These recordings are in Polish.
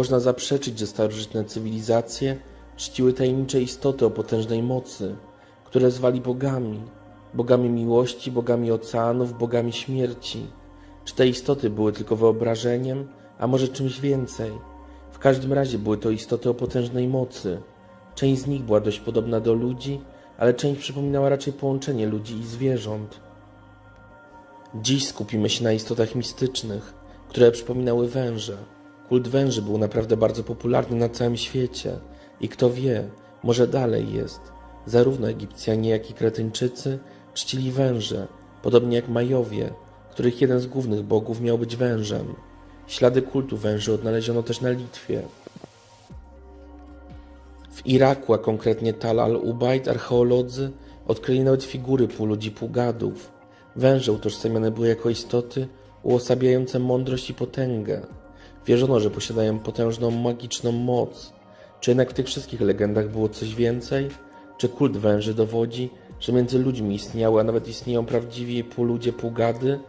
można zaprzeczyć, że starożytne cywilizacje czciły tajemnicze istoty o potężnej mocy, które zwali bogami, bogami miłości, bogami oceanów, bogami śmierci. Czy te istoty były tylko wyobrażeniem, a może czymś więcej? W każdym razie były to istoty o potężnej mocy. Część z nich była dość podobna do ludzi, ale część przypominała raczej połączenie ludzi i zwierząt. Dziś skupimy się na istotach mistycznych, które przypominały węże. Kult węży był naprawdę bardzo popularny na całym świecie i kto wie, może dalej jest. Zarówno Egipcjanie, jak i Kretyńczycy czcili węże, podobnie jak Majowie, których jeden z głównych bogów miał być wężem. Ślady kultu węży odnaleziono też na Litwie. W Iraku, a konkretnie Tal al-Ubaid, archeolodzy odkryli nawet figury półludzi półgadów. Węże utożsamiane były jako istoty uosabiające mądrość i potęgę. Wierzono, że posiadają potężną magiczną moc. Czy jednak w tych wszystkich legendach było coś więcej? Czy kult węży dowodzi, że między ludźmi istniały, a nawet istnieją prawdziwi półludzie półgady?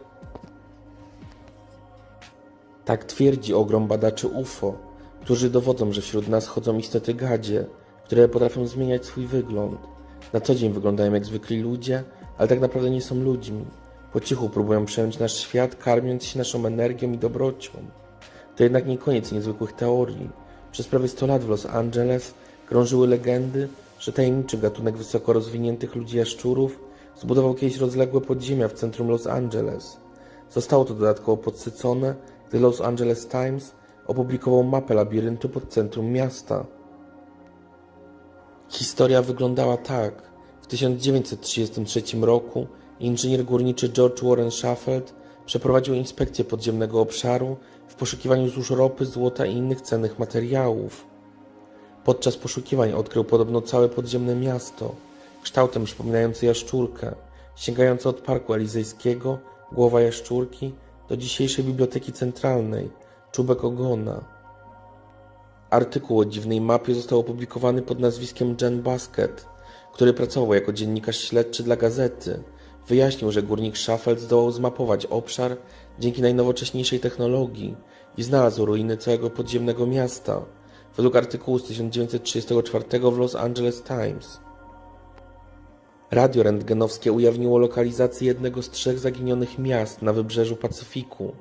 Tak twierdzi ogrom badaczy UFO, którzy dowodzą, że wśród nas chodzą istoty gadzie, które potrafią zmieniać swój wygląd. Na co dzień wyglądają jak zwykli ludzie, ale tak naprawdę nie są ludźmi. Po cichu próbują przejąć nasz świat, karmiąc się naszą energią i dobrocią. To jednak nie koniec niezwykłych teorii. Przez prawie 100 lat w Los Angeles krążyły legendy, że tajemniczy gatunek wysoko rozwiniętych ludzi jaszczurów zbudował kiedyś rozległe podziemia w centrum Los Angeles. Zostało to dodatkowo podsycone, gdy Los Angeles Times opublikował mapę labiryntu pod centrum miasta. Historia wyglądała tak. W 1933 roku inżynier górniczy George Warren Shafelt przeprowadził inspekcję podziemnego obszaru w poszukiwaniu złóż ropy, złota i innych cennych materiałów. Podczas poszukiwań odkrył podobno całe podziemne miasto, kształtem przypominające jaszczurkę, sięgające od Parku Elizejskiego, głowa jaszczurki, do dzisiejszej Biblioteki Centralnej, czubek ogona. Artykuł o dziwnej mapie został opublikowany pod nazwiskiem Jen Basket, który pracował jako dziennikarz śledczy dla gazety. Wyjaśnił, że górnik Schaffelt zdołał zmapować obszar dzięki najnowocześniejszej technologii i znalazł ruiny całego podziemnego miasta, według artykułu z 1934 w Los Angeles Times. Radio rentgenowskie ujawniło lokalizację jednego z trzech zaginionych miast na wybrzeżu Pacyfiku,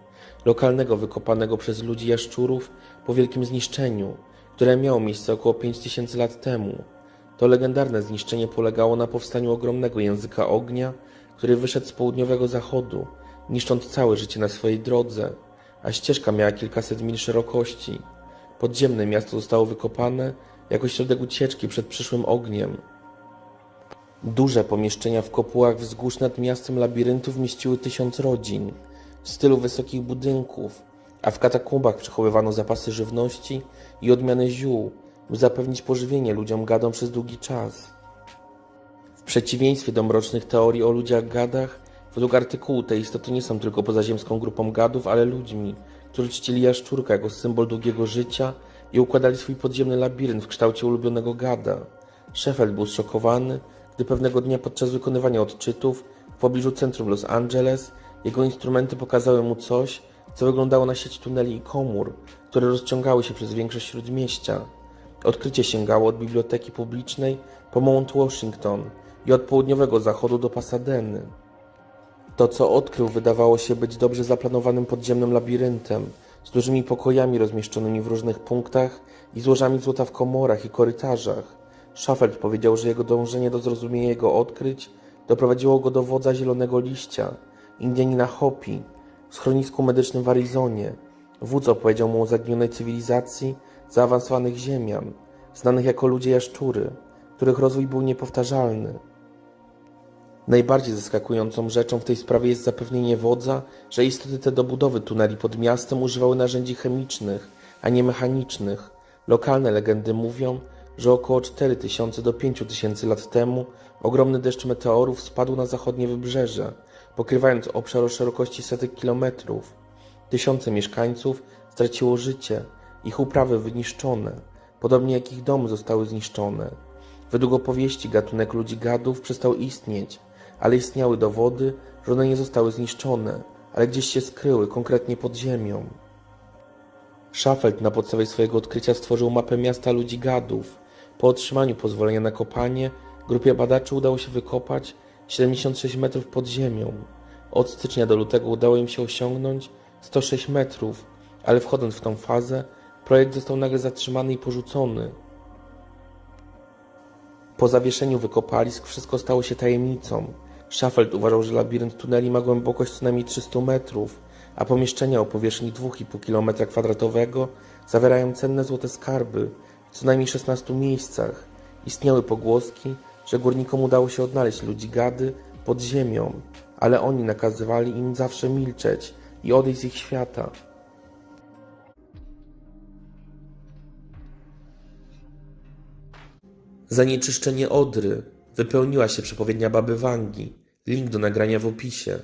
lokalnego wykopanego przez ludzi jaszczurów po wielkim zniszczeniu, które miało miejsce około 5000 lat temu. To legendarne zniszczenie polegało na powstaniu ogromnego języka ognia, który wyszedł z południowego zachodu, niszcząc całe życie na swojej drodze, a ścieżka miała kilkaset mil szerokości. Podziemne miasto zostało wykopane jako środek ucieczki przed przyszłym ogniem. Duże pomieszczenia w kopułach wzgórz nad miastem labiryntów mieściły tysiąc rodzin w stylu wysokich budynków, a w katakumbach przechowywano zapasy żywności i odmiany ziół, by zapewnić pożywienie ludziom gadom przez długi czas. W przeciwieństwie do mrocznych teorii o ludziach gadach, według artykułu te istoty nie są tylko pozaziemską grupą gadów, ale ludźmi, którzy czcili jaszczurkę jako symbol długiego życia i układali swój podziemny labirynt w kształcie ulubionego gada. Sheffield był zszokowany, gdy pewnego dnia podczas wykonywania odczytów w pobliżu centrum Los Angeles jego instrumenty pokazały mu coś, co wyglądało na sieć tuneli i komór, które rozciągały się przez większość śródmieścia. Odkrycie sięgało od biblioteki publicznej po Mount Washington i od południowego zachodu do Pasadeny. To, co odkrył, wydawało się być dobrze zaplanowanym podziemnym labiryntem, z dużymi pokojami rozmieszczonymi w różnych punktach i złożami złota w komorach i korytarzach. Schaffelt powiedział, że jego dążenie do zrozumienia jego odkryć doprowadziło go do wodza Zielonego Liścia, Indianina Hopi, w schronisku medycznym w Arizonie. Wódz opowiedział mu o zaginionej cywilizacji zaawansowanych ziemian, znanych jako ludzie jaszczury, których rozwój był niepowtarzalny. Najbardziej zaskakującą rzeczą w tej sprawie jest zapewnienie wodza, że istoty te do budowy tuneli pod miastem używały narzędzi chemicznych, a nie mechanicznych. Lokalne legendy mówią, że około 4000 do 5000 lat temu ogromny deszcz meteorów spadł na zachodnie wybrzeże, pokrywając obszar o szerokości setek kilometrów. Tysiące mieszkańców straciło życie, ich uprawy wyniszczone, podobnie jak ich domy zostały zniszczone. Według opowieści gatunek ludzi gadów przestał istnieć, ale istniały dowody, że one nie zostały zniszczone, ale gdzieś się skryły, konkretnie pod ziemią. Schaffelt na podstawie swojego odkrycia stworzył mapę miasta ludzi gadów. Po otrzymaniu pozwolenia na kopanie, grupie badaczy udało się wykopać 76 metrów pod ziemią. Od stycznia do lutego udało im się osiągnąć 106 metrów, ale wchodząc w tą fazę, projekt został nagle zatrzymany i porzucony. Po zawieszeniu wykopalisk wszystko stało się tajemnicą. Schaffelt uważał, że labirynt tuneli ma głębokość co najmniej 300 metrów, a pomieszczenia o powierzchni 2,5 km kwadratowego zawierają cenne złote skarby w co najmniej 16 miejscach. Istniały pogłoski, że górnikom udało się odnaleźć ludzi gady pod ziemią, ale oni nakazywali im zawsze milczeć i odejść z ich świata. Zanieczyszczenie Odry. Wypełniła się przepowiednia baby Wangi. Link do nagrania w opisie.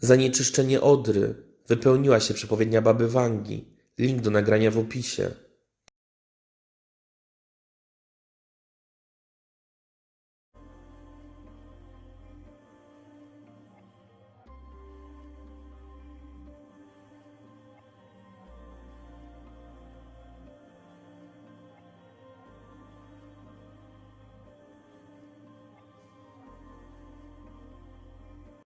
Zanieczyszczenie Odry. Wypełniła się przepowiednia baby Wangi. Link do nagrania w opisie.